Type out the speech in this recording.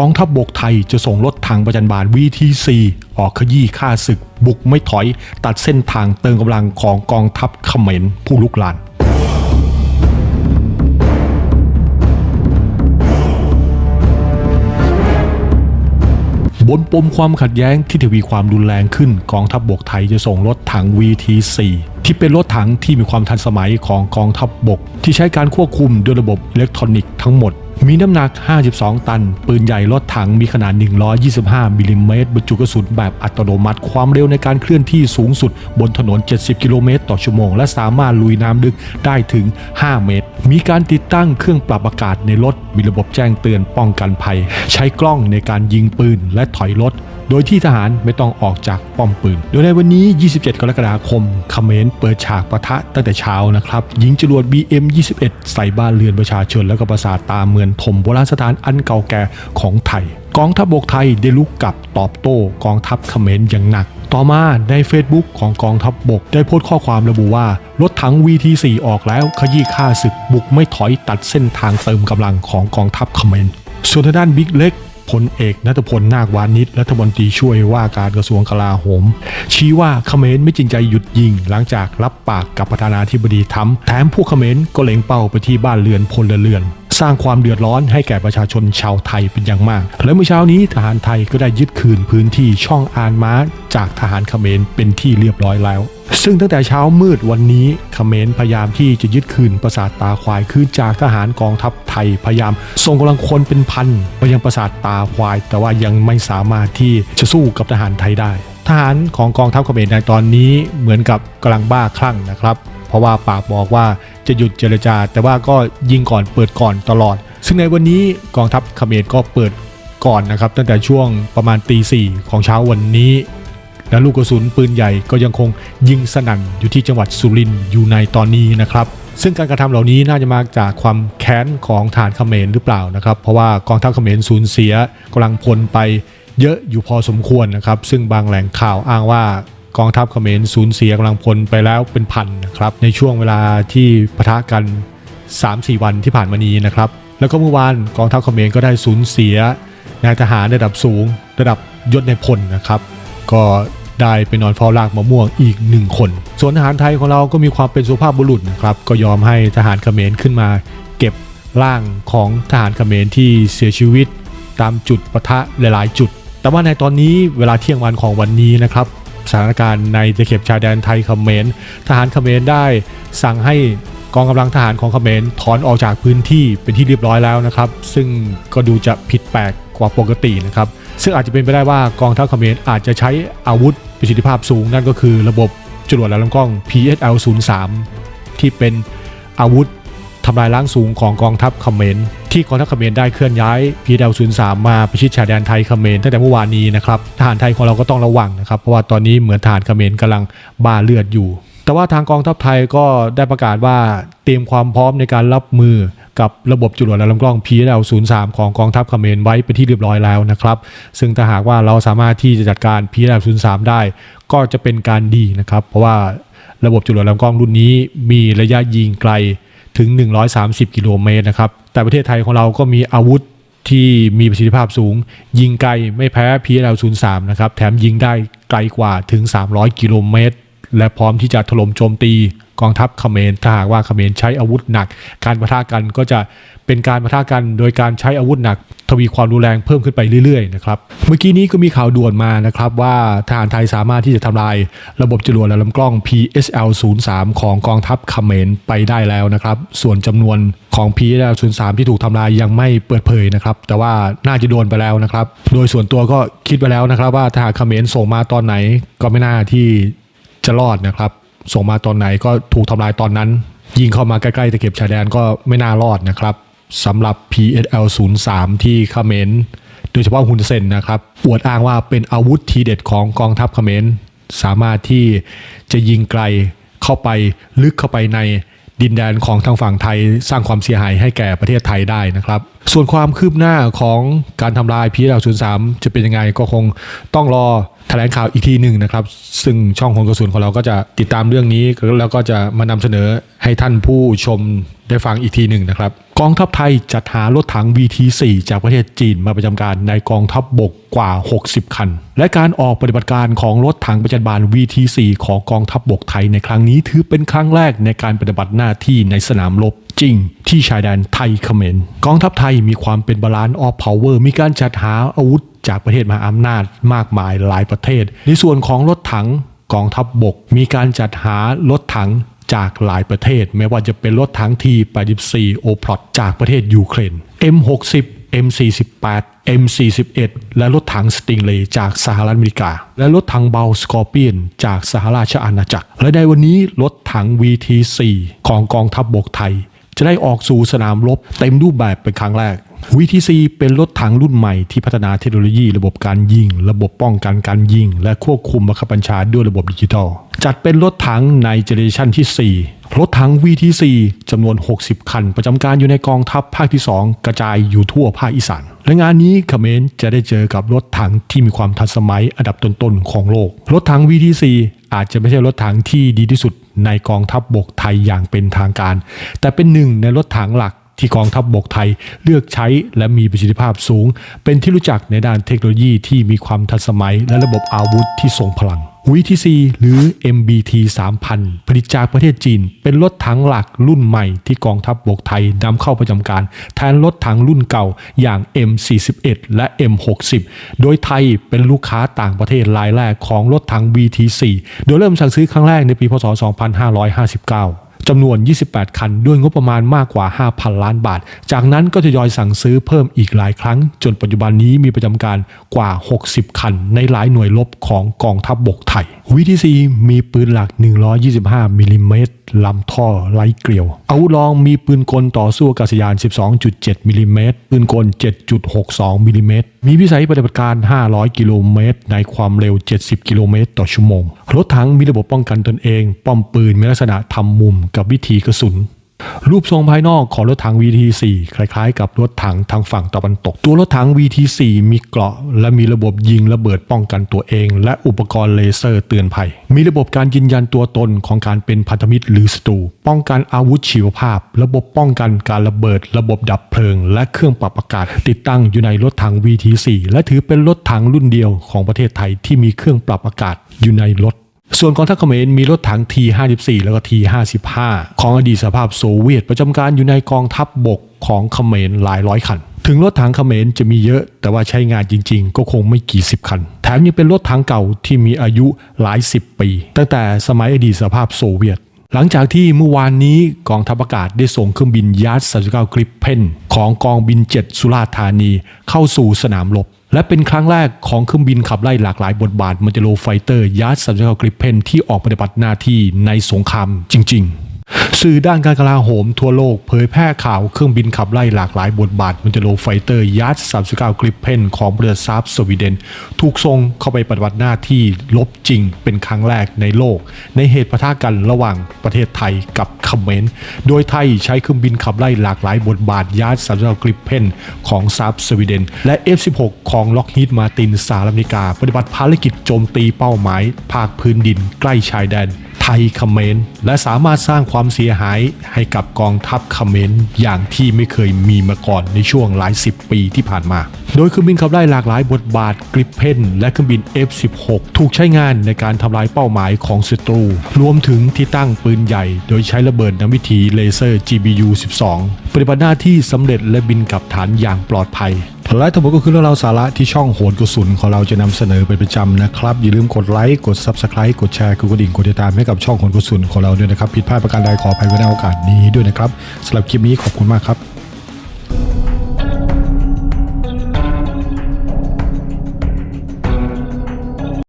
กองทัพบบกไทยจะส่งรถถังประจันบาน VT4 ออกขยี้ฆ่าศึก บุกไม่ถอย ตัดเส้นทางเติมกำลังของกองทัพเขมรผู้ลุกลานบนปมความขัดแย้งที่ทวีความรุนแรงขึ้นกองทัพบบกไทยจะส่งรถถัง VT4 ที่เป็นรถถังที่มีความทันสมัยของกองทัพบบก ที่ใช้การควบคุมด้วยระบบอิเล็กทรอนิกส์ทั้งหมด มีน้ำหนัก 52 ตัน ปืนใหญ่รถถังมีขนาด 125มิลลิเมตรบรรจุกระสุนแบบอัตโนมัติ ความเร็วในการเคลื่อนที่สูงสุด บนถนน 70 กิโลเมตรต่อชั่วโมง และสามารถลุยน้ำลึกได้ถึง 5 เมตร มีการติดตั้งเครื่องปรับอากาศในรถ มีระบบแจ้งเตือนป้องกันภัย ใช้กล้องในการยิงปืนและถอยรถ โดยที่ทหารไม่ต้องออกจากป้อมปืน โดยในวันนี้ 27 กรกฎาคมเขมรเปิดฉากปะทะตั้งแต่เช้านะครับยิงจรวด BM21 ใส่บ้านเรือนประชาชนและก็ประสาทตาเมืองถมโบราณสถานอันเก่าแก่ของไทย กองทัพบกไทยได้ลุกกลับตอบโต้กองทัพเขมรอย่างหนักต่อมาใน Facebook ของกองทัพบกได้โพสต์ข้อความระบุว่า รถถัง VT4 ออกแล้ว ขยี้ฆ่าศึกบุกไม่ถอยตัดเส้นทางเติมกำลังของกองทัพเขมรส่วนทางด้านบิ๊กเล็ก พลเอกนัทพลนาควานิชรัฐมนตรีช่วยว่าการกระทรวงกลาโหม ชี้ว่าเขมรไม่จริงใจหยุดยิง หลังจากรับปากกับประธานาธิบดีทรัมแถมพวกเขมรก็เล็งเป้าไปที่บ้านเรือนพลเรือนสร้างความเดือดร้อนให้แก่ประชาชนชาวไทยเป็นอย่างมาก และเมื่อเช้านี้ทหารไทยก็ได้ยึดคืนพื้นที่ช่องอานม้า จากทหารเขมรเป็นที่เรียบร้อยแล้ว ซึ่งตั้งแต่เช้ามืดวันนี้เขมรพยายามที่จะยึดคืนปราสาทตาควายคือจากทหารกองทัพไทยพยายามส่งกำลังคนเป็นพันไปยังปราสาทตาควาย แต่ว่ายังไม่สามารถที่จะสู้กับทหารไทยได้ ทหารของกองทัพเขมรในตอนนี้เหมือนกับกำลังบ้าคลั่งนะครับ เพราะว่าปากบอกว่าจะหยุดเจรจา แต่ว่าก็ยิงก่อนเปิดก่อนตลอด ซึ่งในวันนี้กองทัพเขมรก็เปิดก่อนนะครับตั้งแต่ช่วงประมาณตีสี่ของเช้าวันนี้ และลูกกระสุนปืนใหญ่ก็ยังคงยิงสนั่นอยู่ที่จังหวัดสุรินทร์อยู่ในตอนนี้นะครับซึ่งการกระทำเหล่านี้น่าจะมาจากความแค้นของฐานเขมรหรือเปล่านะครับ เพราะว่ากองทัพเขมรสูญเสียกำลังพลไปเยอะอยู่พอสมควรนะครับ ซึ่งบางแหล่งข่าวอ้างว่ากองทัพเขมรสูญเสียกำลังพลไปแล้วเป็นพันนะครับ ในช่วงเวลาที่ปะทะกัน 3-4 วันที่ผ่านมานี้นะครับ แล้วก็เมื่อวานกองทัพเขมรก็ได้สูญเสียนายทหารระดับสูง ระดับยศในพลนะครับ ก็ ได้ไปนอนเฝ้าลากมะม่วงอีกหนึ่งคน ส่วนทหารไทยของเราก็มีความเป็นสุภาพบุรุษนะครับก็ยอมให้ทหารเขมรขึ้นมาเก็บร่างของทหารเขมรที่เสียชีวิต ตามจุดปะทะหลายๆ จุด แต่ว่าในตอนนี้เวลาเที่ยงวันของวันนี้นะครับสถานการณ์ในตะเข็บชายแดนไทยเขมร ทหารเขมรได้สั่งให้กองกำลังทหารของเขมรถอนออกจากพื้นที่เป็นที่เรียบร้อยแล้วนะครับ ซึ่งก็ดูจะผิดแปลก กว่าปกตินะครับ ซึ่งอาจจะเป็นไปได้ว่ากองทัพเขมรอาจจะใช้อาวุธประสิทธิภาพสูง นั่นก็คือระบบจรวดและลำกล้อง PSL 03 ที่เป็นอาวุธทำลายล้างสูงของกองทัพเขมรที่กองทัพเขมรได้เคลื่อนย้าย PSL 03 มาประชิดชายแดนไทยเขมรตั้งแต่เมื่อวานนี้นะครับทหารไทยของเราก็ต้องระวังนะครับเพราะว่าตอนนี้เหมือนทหารเขมรกำลังบ้าเลือดอยู่ แต่ว่าทางกองทัพไทยก็ได้ประกาศว่าเตรียมความพร้อมในการรับมือกับระบบจรวดและลำกล้อง PL03 ของกองทัพเขมรไว้เป็นที่เรียบร้อยแล้วนะครับ ซึ่งถ้าหากว่าเราสามารถที่จะจัดการ PL03 ได้ ก็จะเป็นการดีนะครับ เพราะว่าระบบจรวดและลำกล้องรุ่นนี้มีระยะยิงไกลถึง 130 กิโลเมตรนะครับ แต่ประเทศไทยของเราก็มีอาวุธที่มีประสิทธิภาพสูง ยิงไกลไม่แพ้ PL03 นะครับ แถมยิงได้ไกลกว่าถึง 300 กิโลเมตร และพร้อมที่จะถล่มโจมตีกองทัพเขมรถ้าหากว่าเขมรใช้อาวุธหนัก การปะทะกันก็จะเป็นการปะทะกันโดยการใช้อาวุธหนัก ทวีความรุนแรงเพิ่มขึ้นไปเรื่อยๆนะครับเมื่อกี้นี้ก็มีข่าวด่วนมานะครับว่าทหารไทยสามารถที่จะทำลายระบบจรวดและลำกล้อง PSL 03ของกองทัพเขมรไปได้แล้วนะครับส่วนจำนวนของ PSL 03ที่ถูกทำลายยังไม่เปิดเผยนะครับแต่ว่าน่าจะโดนไปแล้วนะครับ โดยส่วนตัวก็คิดไปแล้วนะครับว่าทหารเขมรส่งมาตอนไหนก็ไม่น่าที่ จะรอดนะครับ ส่งมาตอนไหนก็ถูกทำลายตอนนั้น ยิงเข้ามาใกล้ๆตะเข็บชายแดนก็ไม่น่ารอดนะครับสำหรับ PSL 03ที่เขมรโดยเฉพาะฮุนเซนนะครับอวดอ้างว่าเป็นอาวุธทีเด็ดของกองทัพเขมรสามารถที่จะยิงไกลเข้าไปลึกเข้าไปในดินแดนของทางฝั่งไทยสร้างความเสียหายให้แก่ประเทศไทยได้นะครับ ส่วนความคืบหน้าของการทำลาย PSL 03จะเป็นยังไงก็คงต้องรอ แถลงข่าวอีกทีหนึ่งนะครับ ซึ่งช่องคนกระสุนของเราก็จะติดตามเรื่องนี้ แล้วก็จะมานำเสนอให้ท่านผู้ชมได้ฟังอีกทีหนึ่งนะครับ กองทัพไทยจัดหารถถัง VT4 จากประเทศจีนมาประจำการในกองทัพบบกกว่า 60 คัน และการออกปฏิบัติการของรถถังประจันบาน VT4 ของกองทัพบบกไทยในครั้งนี้ถือเป็นครั้งแรกในการปฏิบัติหน้าที่ในสนามรบจริงที่ชายแดนไทยเขมรกองทัพไทยมีความเป็นบาลานซ์ออฟพาวเวอร์มีการจัดหาอาวุธ จากประเทศมหาอำนาจมากมายหลายประเทศ ในส่วนของรถถังกองทัพบบก มีการจัดหารถถังจากหลายประเทศ ไม่ว่าจะเป็นรถถังที84โอพลอตจากประเทศยูเครน M60 M48 M41 และรถถังสติงเลย์จากสหรัฐอเมริกา และรถถังเบาสกอร์เปียนจากสหราชอาณาจักร และในวันนี้รถถัง VT4 ของกองทัพบบกไทย จะได้ออกสู่สนามรบเต็มรูปแบบเป็นครั้งแรก VTC เป็นรถถังรุ่นใหม่ที่พัฒนาเทคโนโลยี ระบบการยิง ระบบป้องกันการยิง และควบคุมบังคับบัญชาด้วยระบบดิจิทัล จัดเป็นรถถังในเจเนอเรชันที่ 4 รถถัง VTC จำนวน 60 คัน ประจำการอยู่ในกองทัพภาคที่ 2 กระจายอยู่ทั่วภาคอีสานและงานนี้เขมรจะได้เจอกับรถถังที่มีความทันสมัยอันดับต้นๆของโลก รถถัง VTC อาจจะไม่ใช่รถถังที่ดีที่สุดในกองทัพบบกไทยอย่างเป็นทางการ แต่เป็นหนึ่งในรถถังหลัก ที่กองทัพบบกไทยเลือกใช้และมีประสิทธิภาพสูง เป็นที่รู้จักในด้านเทคโนโลยีที่มีความทันสมัย และระบบอาวุธที่ทรงพลัง VTC หรือ MBT 3000 ผลิตจากประเทศจีน เป็นรถถังหลักรุ่นใหม่ที่กองทัพบบกไทยนำเข้าประจำการ แทนรถถังรุ่นเก่าอย่าง M41 และ M60 โดยไทยเป็นลูกค้าต่างประเทศรายแรกของรถถัง VT4 โดยเริ่มสั่งซื้อครั้งแรกในปีพศ 2559 จำนวน 28 คัน ด้วยงบประมาณมากกว่า 5,000 ล้านบาท จากนั้นก็ทยอยสั่งซื้อเพิ่มอีกหลายครั้ง จนปัจจุบันนี้มีประจำการกว่า 60 คัน ในหลายหน่วยลบของกองทัพบบกไทย วีทีซีมีปืนหลัก 125มิลลิเมตรลำท่อไร้เกลียว อาวุธรองมีปืนกลต่อสู้อากาศยาน 12.7มิลลิเมตรปืนกล 7.62มิลลิเมตรมีวิสัยปฏิบัติการ 500 กิโลเมตร ในความเร็ว 70 กิโลเมตรต่อชั่วโมง รถถังมีระบบป้องกันตนเอง ป้อมปืนมีลักษณะทำมุมกับวิธีกระสุน รูปทรงภายนอกของรถถัง VT4 คล้ายๆ กับรถถังทางฝั่งตะวันตก ตัวรถถัง VT4 มีเกราะ และมีระบบยิงระเบิดป้องกันตัวเอง และอุปกรณ์เลเซอร์เตือนภัย มีระบบการยืนยันตัวตนของการเป็นพันธมิตรหรือศัตรู ป้องกันอาวุธชีวภาพ ระบบป้องกันการระเบิด ระบบดับเพลิง และเครื่องปรับอากาศ ติดตั้งอยู่ในรถถัง VT4 และถือเป็นรถถังรุ่นเดียวของประเทศไทยที่มีเครื่องปรับอากาศอยู่ในรถ ส่วนกองทัพเขมรมีรถถัง T54 แล้วก็ T55 ของอดีตสภาพโซเวียต ประจำการอยู่ในกองทัพบบกของเขมรหลายร้อยคัน ถึงรถถังเขมรจะมีเยอะ แต่ว่าใช้งานจริงๆ ก็คงไม่กี่สิบคัน แถมยังเป็นรถถังเก่าที่มีอายุหลายสิบปี ตั้งแต่สมัยอดีตสภาพโซเวียตหลังจากที่เมื่อวานนี้กองทัพอากาศได้ส่งเครื่องบินยัส39กริปเพนของกองบิน 7 สุราษฎร์ธานีเข้าสู่สนามรบ และเป็นครั้งแรกของเครื่องบินขับไล่หลากหลายบทบาทมันเจโลไฟเตอร์ยัส39กริปเพนที่ออกปฏิบัติหน้าที่ในสงครามจริง ๆ สื่อด้านการกลาโหมทั่วโลกเผยแพร่ข่าวเครื่องบินขับไล่หลากหลายบทบาทมันจะโลไฟเตอร์ยัส39กริปเพนของบริษัทซาบสวีเดน ถูกส่งเข้าไปปฏิบัติหน้าที่ลบจริงเป็นครั้งแรกในโลก ในเหตุปะทะกันระหว่างประเทศไทยกับเขมรโดยไทยใช้เครื่องบินขับไล่หลากหลายบทบาทยัส39กริปเพนของซาบสวีเดน และ F16 ของล็อกฮีดมาตินสหรัฐอเมริกา ปฏิบัติภารกิจโจมตีเป้าหมาย ภาคพื้นดินใกล้ชายแดน ทยเขมรและสามารถสร้างความเสียหายให้กับกองทัพเขมรอย่างที่ไม่เคยมีมาก่อนในช่วงหลายสิบปีที่ผ่านมา โดยเครื่องบินขับไล่หลากหลายบทบาทกริปเพนและเครื่องบิน F16 ถูกใช้งานในการทำลายเป้าหมายของศัตรู รวมถึงที่ตั้งปืนใหญ่ โดยใช้ระเบิดนำวิถีเลเซอร์ GBU 12 ปฏิบัติหน้าที่สำเร็จและบินกลับฐานอย่างปลอดภัย และทั้งหมดก็คือเรื่องราวสาระที่ช่องโหนกุศลของเราจะนำเสนอเป็นประจำนะครับ อย่าลืมกดไลค์กด Subscribe กดแชร์กดกระดิ่งกดติดตามให้กับช่องโหนกุศลของเราด้วยนะครับ ผิดพลาดประการใดขออภัยไว้ในโอกาสนี้ด้วยนะครับสำหรับคลิปนี้ขอบคุณมากครับ